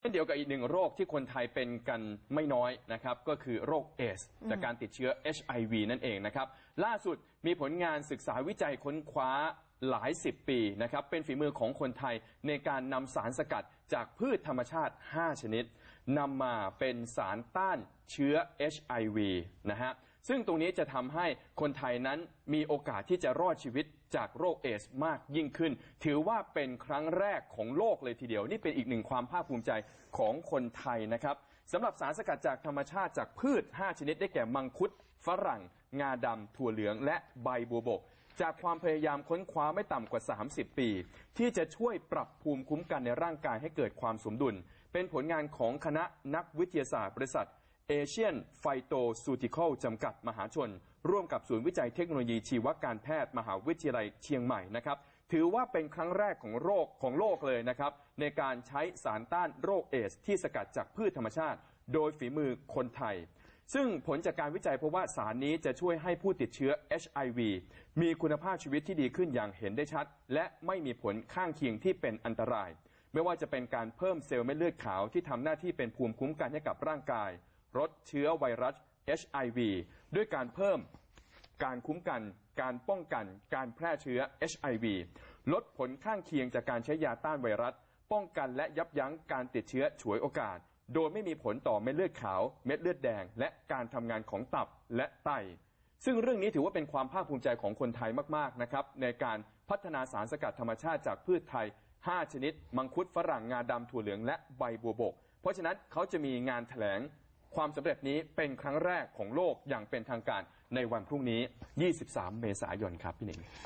เช่นเดียวกับอีกหนึ่งโรคที่คนไทยเป็นกันไม่น้อยนะครับ ก็คือโรคเอสจากการติดเชื้อ HIV นั่นเองนะครับ ล่าสุดมีผลงานศึกษาวิจัยค้นคว้าหลายสิบปีนะครับ เป็นฝีมือของคนไทยในการนำสารสกัดจากพืชธรรมชาติ 5 ชนิดนำมาเป็นสารต้านเชื้อ HIV นะฮะ ซึ่งตรงนี้จะทำให้คนไทยนั้นมีโอกาสที่จะรอดชีวิตจากโรคเอสมากยิ่งขึ้น ถือว่าเป็นครั้งแรกของโลกเลยทีเดียว นี่เป็นอีกหนึ่งความภาคภูมิใจของคนไทยนะครับสำหรับสารสกัดจากธรรมชาติจากพืช 5 ชนิดได้แก่มังคุด ฝรั่ง งาดำ ถั่วเหลือง และใบบัวบก จากความพยายามค้นคว้าไม่ต่ำกว่า 30 ปี ที่จะช่วยปรับภูมิคุ้มกันในร่างกายให้เกิดความสมดุล เป็นผลงานของคณะนักวิทยาศาสตร์บริษัท เอเชียนไฟโตซูติคอลจำกัดมหาชน ร่วมกับศูนย์วิจัยเทคโนโลยีชีวการแพทย์มหาวิทยาลัยเชียงใหม่นะครับ ถือว่าเป็นครั้งแรกของโรคของโลกเลยนะครับ ในการใช้สารต้านโรคเอส ที่สกัดจากพืชธรรมชาติ โดยฝีมือคนไทย ซึ่งผลจากการวิจัยพบว่าสารนี้จะช่วยให้ผู้ติดเชื้อ HIV มีคุณภาพชีวิตที่ดีขึ้นอย่างเห็นได้ชัด และไม่มีผลข้างเคียงที่เป็นอันตราย ไม่ว่าจะเป็นการเพิ่มเซลล์เม็ดเลือดขาวที่ทำหน้าที่เป็นภูมิคุ้มกันให้กับร่างกาย ลดเชื้อไวรัส HIV ด้วยการเพิ่มการคุ้มกันการป้องกันการแพร่เชื้อ HIV ลดผลข้างเคียงจากการใช้ยาต้านไวรัส ป้องกันและยับยั้งการติดเชื้อฉวยโอกาส โดยไม่มีผลต่อเม็ดเลือดขาว เม็ดเลือดแดง และการทำงานของตับและไต ซึ่งเรื่องนี้ถือว่าเป็นความภาคภูมิใจของคนไทยมากๆนะครับในการพัฒนาสารสกัดธรรมชาติจากพืชไทย 5 ชนิด มังคุดฝรั่งงาดำถั่วเหลืองและใบบัวบก เพราะฉะนั้นเขาจะมีงานแถลง ความสำเร็จนี้เป็นครั้งแรกของโลกอย่างเป็นทางการในวันพรุ่งนี้ 23 เมษายนครับพี่หนิง